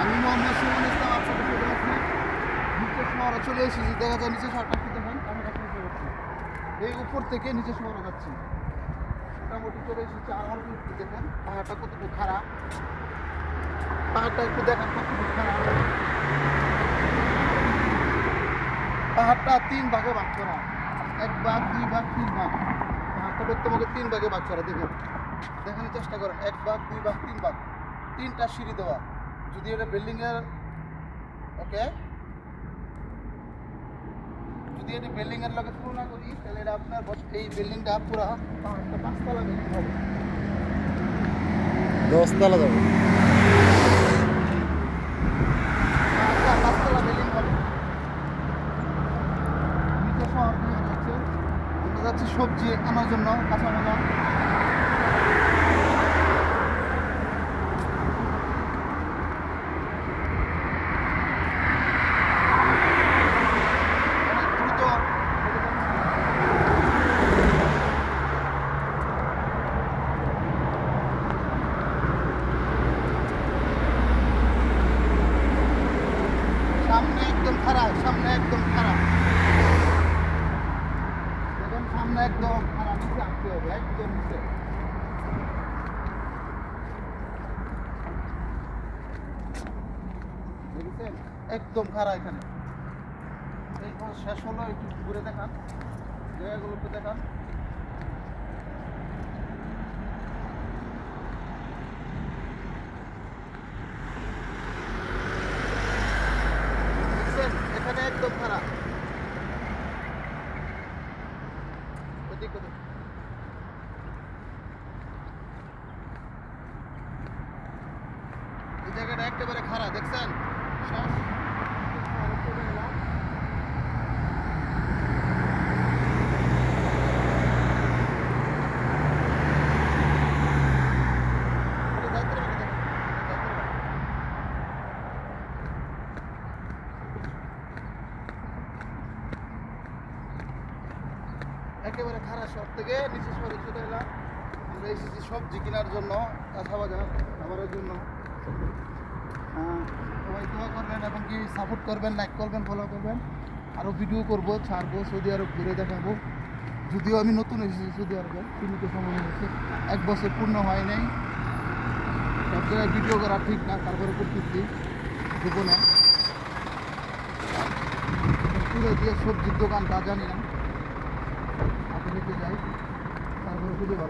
আমি নিচে চলে এসেছি। দেখা নিচে এই উপর থেকে নিচে যাচ্ছি। মোটামুটি চলে এসেছি পাহাড়টা খারাপ পাহাড়টা একটু কতটুকু খারাপ পাহাড়টা তিন ভাগে ভাগ করা। এক ভাগ, দুই ভাগ, তিন ভাগ। পাহাড়টা প্রত্যেকে তিন ভাগে ভাগ করা। দেখুন। দেখানোর চেষ্টা করেন। এক ভাগ, দুই ভাগ, তিন ভাগ। তিনটা সিঁড়ি দেওয়া। যদি এটা বিল্ডিংয়ের ওকে যদি এটা বিল্ডিংয়ের লগে তুলনা করি তাহলে এটা আপনার এই বিল্ডিংটা পুরো পাঁচটা পাঁচতলা বিল্ডিং হবে। দশতলা যাব পাঁচতলা বিল্ডিং হবে। যাচ্ছে সবজি আনার জন্য কাঁচামালা। একদম খারাপ, সামনে একদম খারাপ। সামনে একদম খারাপ হবে, একদম একদম খারাপ এখানে। এই শেষ হলো, একটু ঘুরে দেখান। জায়গাগুলো একটু দেখান দেখছেন এই জায়গাটা একেবারে খারাপ দেখছেন শেষ চলে গেলাম। এটা যাইতে হবে, যাইতে হবে, যাইতে হবে। একেবারে খারাপ শহর থেকে নিচে শহরে চলে এলাম। আমরা এসেছি সবজি কেনার জন্য, কাঁচা বাজার খাবারের জন্য। সবাই দোয়া করবেন এবং কি সাপোর্ট করবেন লাইক করবেন ফলো করবেন। আরও ভিডিও করব, ছাড়বো সৌদি আরব ঘুরে দেখাবো। যদিও আমি নতুন এসেছি সৌদি আরবে সীমিত সময় হয়েছে এক বছর পূর্ণ হয় নাই। সব জায়গায় ভিডিও করা ঠিক না, তারপরে করতেছি জীবনে পুরো দিয়ে সবজির দোকান তা জানি না। আপনি যাই তারপরে খুঁজে বার।